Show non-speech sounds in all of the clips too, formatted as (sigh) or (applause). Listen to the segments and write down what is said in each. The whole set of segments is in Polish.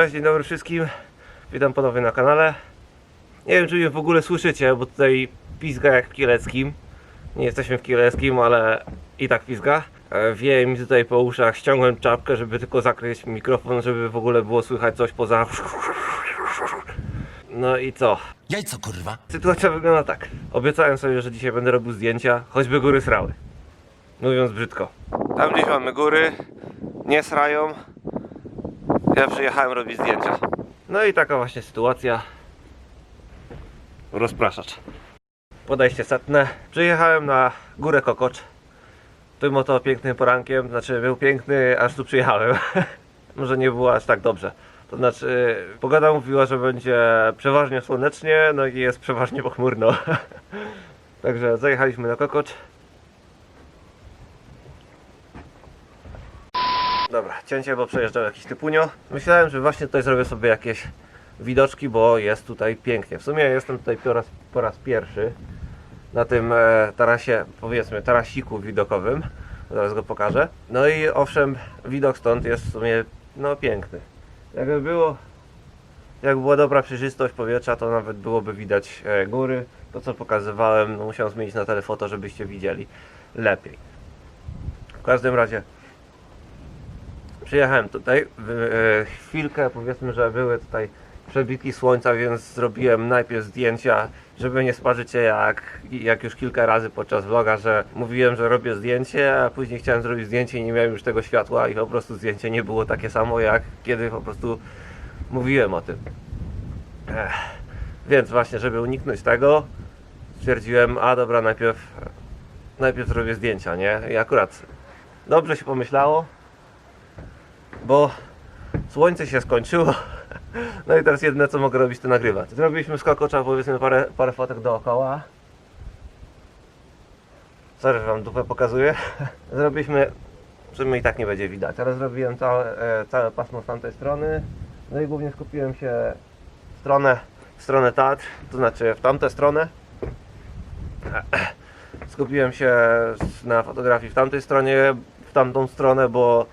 Cześć, dzień dobry wszystkim. Witam ponownie na kanale. Nie wiem, czy mnie w ogóle słyszycie, bo tutaj pizga jak w Kieleckim. Nie jesteśmy w Kieleckim, ale i tak pizga. E, Wieje mi tutaj po uszach, ściągłem czapkę, żeby tylko zakryć mikrofon, żeby w ogóle było słychać coś poza... No i co? Jajco kurwa. Sytuacja wygląda tak. Obiecałem sobie, że dzisiaj będę robił zdjęcia, choćby góry srały. Mówiąc brzydko. Tam gdzieś mamy góry, nie srają. Ja przyjechałem robić zdjęcia. No i taka właśnie sytuacja. Rozpraszacz. Podejście setne. Przyjechałem na górę Kokocz. Tym oto pięknym porankiem. Znaczy był piękny, aż tu przyjechałem. (laughs) Może nie było aż tak dobrze. To znaczy, pogoda mówiła, że będzie przeważnie słonecznie, no i jest przeważnie pochmurno. (laughs) Także zajechaliśmy na Kokocz. Dobra, cięcie, bo przejeżdżał jakiś typunio. Myślałem, że właśnie tutaj zrobię sobie jakieś widoczki, bo jest tutaj pięknie. W sumie jestem tutaj po raz, po raz pierwszy na tym e, tarasie, powiedzmy, tarasiku widokowym. Zaraz go pokażę. No i owszem, widok stąd jest w sumie no piękny. Jakby było, jak była dobra przejrzystość powietrza, to nawet byłoby widać e, góry. To co pokazywałem, no musiałem zmienić na telefoto, żebyście widzieli lepiej. W każdym razie przyjechałem tutaj. e, Chwilkę powiedzmy, że były tutaj przebitki słońca, więc zrobiłem najpierw zdjęcia, żeby nie sparzycie jak, jak już kilka razy podczas vloga, że mówiłem, że robię zdjęcie, a później chciałem zrobić zdjęcie i nie miałem już tego światła i po prostu zdjęcie nie było takie samo jak kiedy po prostu mówiłem o tym. Ech. Więc właśnie, żeby uniknąć tego, stwierdziłem, a dobra, najpierw najpierw zrobię zdjęcia, nie? I akurat dobrze się pomyślało, bo słońce się skończyło. (laughs) No i teraz jedyne co mogę robić to nagrywać. Zrobiliśmy z kokocza powiedzmy parę, parę fotek dookoła. Sorry, że wam dupę pokazuję. (laughs) Zrobiliśmy, w sumie i tak nie będzie widać, ale zrobiłem całe, e, całe pasmo z tamtej strony. No i głównie skupiłem się w stronę, w stronę Tatr, to znaczy w tamtę stronę. (clears throat) Skupiłem się na fotografii w tamtej stronie, w tamtą stronę, bo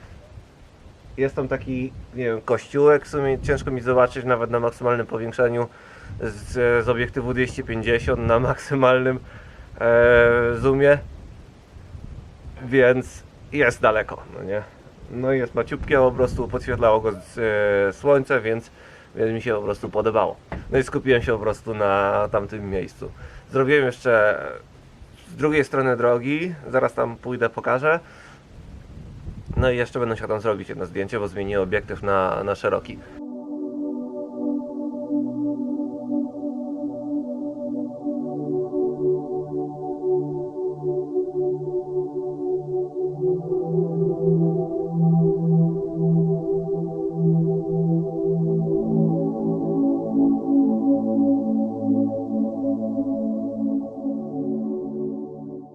jest tam taki, nie wiem, kościółek, w sumie ciężko mi zobaczyć nawet na maksymalnym powiększeniu z, z obiektywu 250 na maksymalnym e, zoomie, więc jest daleko, no nie? No jest maciupkie, po prostu podświetlało go z, e, słońce, więc, więc mi się po prostu podobało. No i skupiłem się po prostu na tamtym miejscu. Zrobiłem jeszcze z drugiej strony drogi, zaraz tam pójdę, pokażę. No i jeszcze będę chciał tam zrobić jedno zdjęcie, bo zmieniłem obiektyw na, na szeroki.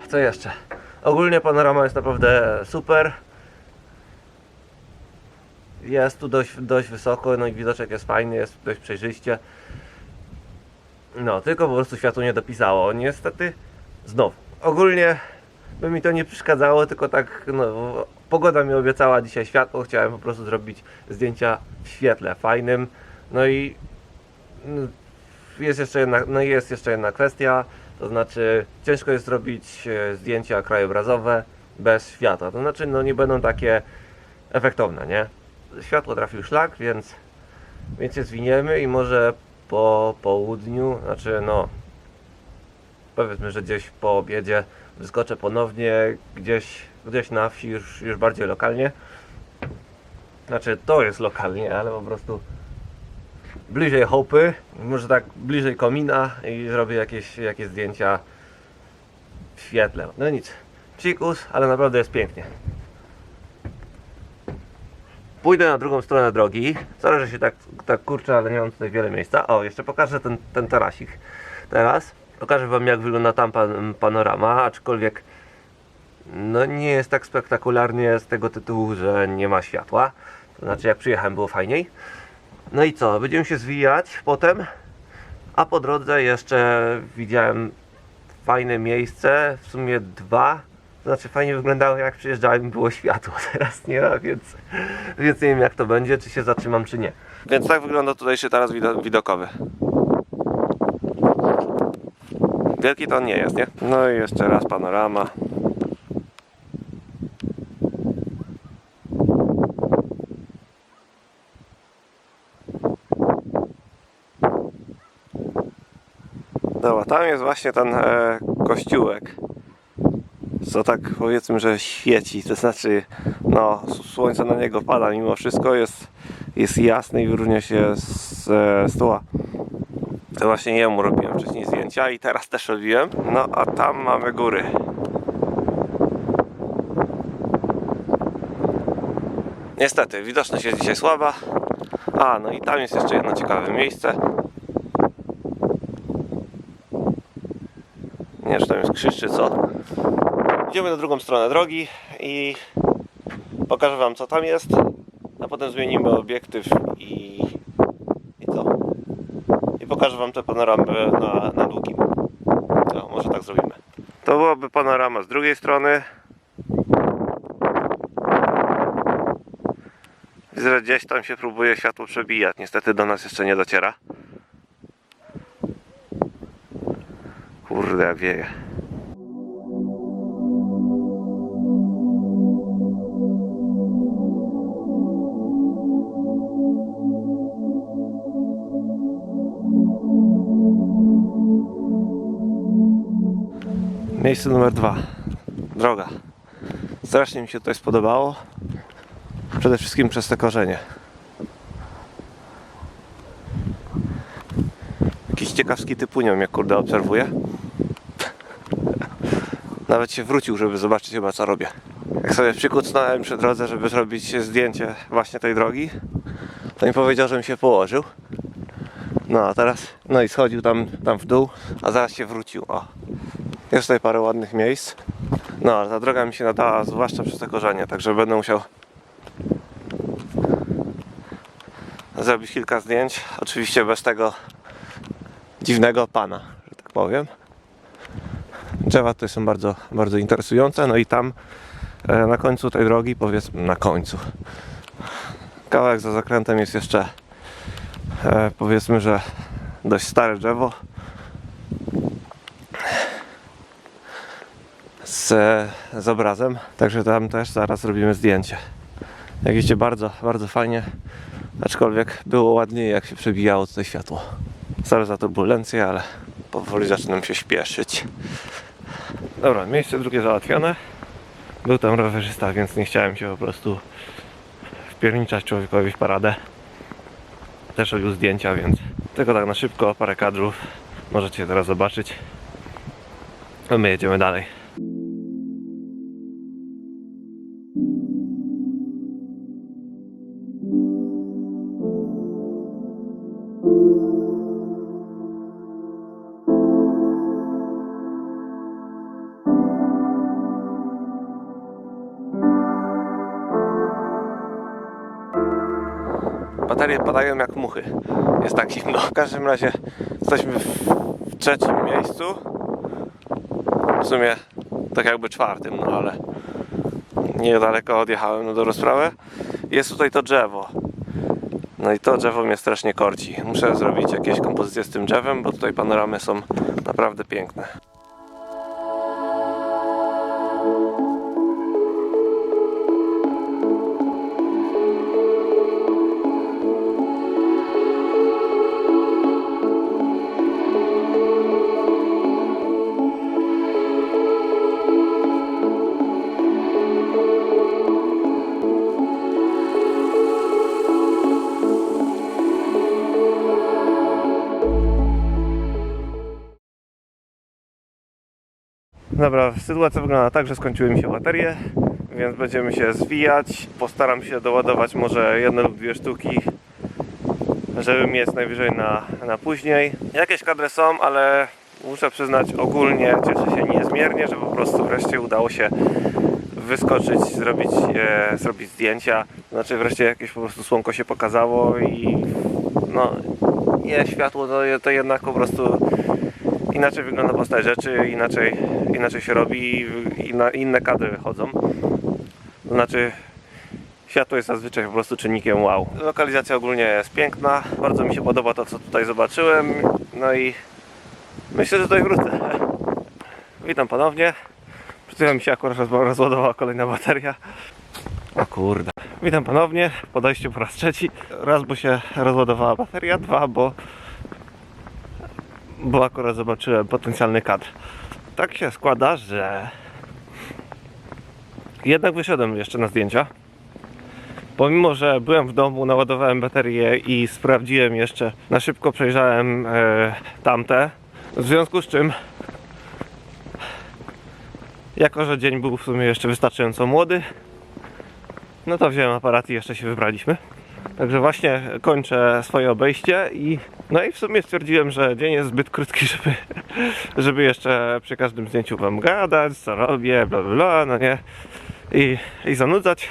Co jeszcze? Ogólnie panorama jest naprawdę super. Jest tu dość, dość wysoko, no i widoczek jest fajny, jest dość przejrzyście. No, tylko po prostu światło nie dopisało. Niestety, znowu. Ogólnie by mi to nie przeszkadzało, tylko tak, no, pogoda mi obiecała dzisiaj światło. Chciałem po prostu zrobić zdjęcia w świetle fajnym. No i no, jest jeszcze jedna, no jest jeszcze jedna kwestia, to znaczy ciężko jest zrobić e, zdjęcia krajobrazowe bez światła. To znaczy, no nie będą takie efektowne, nie? Światło trafił szlak, więc, więc się zwiniemy i może po południu, znaczy no powiedzmy, że gdzieś po obiedzie wyskoczę ponownie gdzieś, gdzieś na wsi już, już bardziej lokalnie. Znaczy to jest lokalnie, ale po prostu bliżej hopy, może tak bliżej komina i zrobię jakieś, jakieś zdjęcia w świetle. No nic, cikus, ale naprawdę jest pięknie. Pójdę na drugą stronę drogi. Sorry, że się tak, tak kurczę, ale nie mam tutaj wiele miejsca. O, jeszcze pokażę ten, ten tarasik teraz. Pokażę Wam, jak wygląda tam pan, panorama, aczkolwiek no nie jest tak spektakularnie z tego tytułu, że nie ma światła. To znaczy, jak przyjechałem, było fajniej. No i co? Będziemy się zwijać potem, a po drodze jeszcze widziałem fajne miejsce, w sumie dwa. Znaczy fajnie wyglądało jak przyjeżdżałem było światło, (laughs) teraz nie ma, więc, więc nie wiem jak to będzie, czy się zatrzymam, czy nie. Więc tak wygląda tutejszy taras wido- widokowy. Wielki to on nie jest, nie? No i jeszcze raz panorama. Dobra, tam jest właśnie ten e, kościółek. Co tak powiedzmy, że świeci. To znaczy, no, słońce na niego pada mimo wszystko, jest, jest jasny i wyróżnia się z, e, z tła. To właśnie jemu robiłem wcześniej zdjęcia i teraz też robiłem. No a tam mamy góry. Niestety, widoczność jest dzisiaj słaba. A, no i tam jest jeszcze jedno ciekawe miejsce. Nie wiem, czy tam jest krzyż, czy co. Idziemy na drugą stronę drogi i pokażę Wam, co tam jest. A potem zmienimy obiektyw i, i? I pokażę Wam tę panoramę na, na długim. No, może tak zrobimy. To byłaby panorama z drugiej strony. Widzę, że gdzieś tam się próbuje światło przebijać. Niestety do nas jeszcze nie dociera. Kurde, jak wieje. Miejsce numer dwa. Droga. Strasznie mi się tutaj spodobało. Przede wszystkim przez te korzenie. Jakiś ciekawski typunią mnie kurde obserwuje. Nawet się wrócił, żeby zobaczyć chyba co robię. Jak sobie przykucnąłem przy drodze, żeby zrobić zdjęcie właśnie tej drogi, to mi powiedział, że mi się położył. No a teraz, no i schodził tam, tam w dół, a zaraz się wrócił. O. Jest tutaj parę ładnych miejsc. No ale ta droga mi się nadała, zwłaszcza przez te korzenie, także będę musiał zrobić kilka zdjęć. Oczywiście bez tego dziwnego pana, że tak powiem. Drzewa tutaj są bardzo, bardzo interesujące. No i tam e, na końcu tej drogi, powiedzmy na końcu, kawałek za zakrętem jest jeszcze e, powiedzmy, że dość stare drzewo z, obrazem. Także tam też zaraz zrobimy zdjęcie. Jak widzicie, bardzo, bardzo fajnie. Aczkolwiek było ładniej, jak się przebijało tutaj światło. Sorry za turbulencję, ale powoli zaczynam się śpieszyć. Dobra, miejsce drugie załatwione. Był tam rowerzysta, więc nie chciałem się po prostu wpierniczać człowiekowi w paradę. Też robił zdjęcia, więc tylko tak na szybko, parę kadrów. Możecie teraz zobaczyć. A my jedziemy dalej. Baterie padają jak muchy. Jest tak zimno. W każdym razie jesteśmy w, trzecim miejscu. W sumie tak jakby czwartym, no ale niedaleko odjechałem na dobrą sprawę. Jest tutaj to drzewo. No i to drzewo mnie strasznie korci. Muszę zrobić jakieś kompozycje z tym drzewem, bo tutaj panoramy są naprawdę piękne. Dobra, sytuacja wygląda tak, że skończyły mi się baterie, więc będziemy się zwijać. Postaram się doładować może jedne lub dwie sztuki, żeby mieć najwyżej na, na później. Jakieś kadry są, ale muszę przyznać ogólnie cieszę się niezmiernie, że po prostu wreszcie udało się wyskoczyć, zrobić, e, zrobić zdjęcia. Znaczy wreszcie jakieś po prostu słonko się pokazało i no nie światło to, to jednak po prostu inaczej wygląda postać rzeczy, inaczej, inaczej się robi, inne kadry wychodzą. To znaczy światło jest zazwyczaj po prostu czynnikiem wow. Lokalizacja ogólnie jest piękna, bardzo mi się podoba to co tutaj zobaczyłem, no i myślę, że tutaj wrócę. (laughs) Witam ponownie. Przed mi się akurat roz- rozładowała kolejna bateria. O kurde. Witam ponownie w podejściu po raz trzeci. Raz, bo się rozładowała bateria, dwa, bo bo akurat zobaczyłem potencjalny kadr. Tak się składa, że jednak wyszedłem jeszcze na zdjęcia. Pomimo, że byłem w domu, naładowałem baterię i sprawdziłem jeszcze, na szybko przejrzałem e, tamte. W związku z czym, jako że dzień był w sumie jeszcze wystarczająco młody, no to wziąłem aparat i jeszcze się wybraliśmy. Także właśnie kończę swoje obejście i no i w sumie stwierdziłem, że dzień jest zbyt krótki, (laughs) żeby, żeby jeszcze przy każdym zdjęciu wam gadać, co robię, bla bla no nie. I, i zanudzać.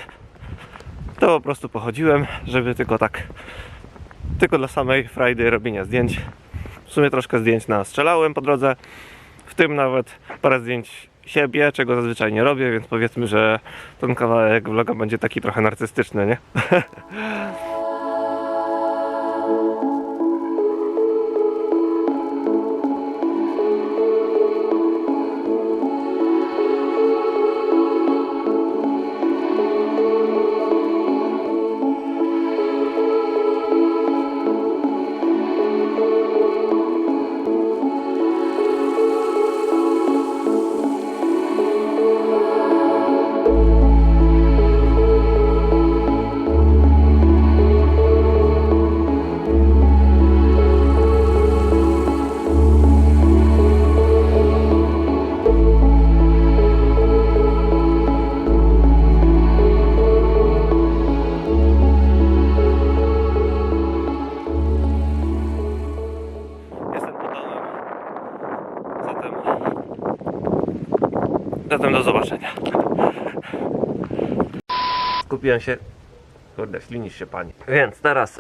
To po prostu pochodziłem, żeby tylko tak, tylko dla samej frajdy robienia zdjęć. W sumie troszkę zdjęć nastrzelałem po drodze, w tym nawet parę zdjęć siebie, czego zazwyczaj nie robię, więc powiedzmy, że ten kawałek vloga będzie taki trochę narcystyczny, nie? (laughs) Skupiłem się... Kurde, ślinisz się pani. Więc teraz...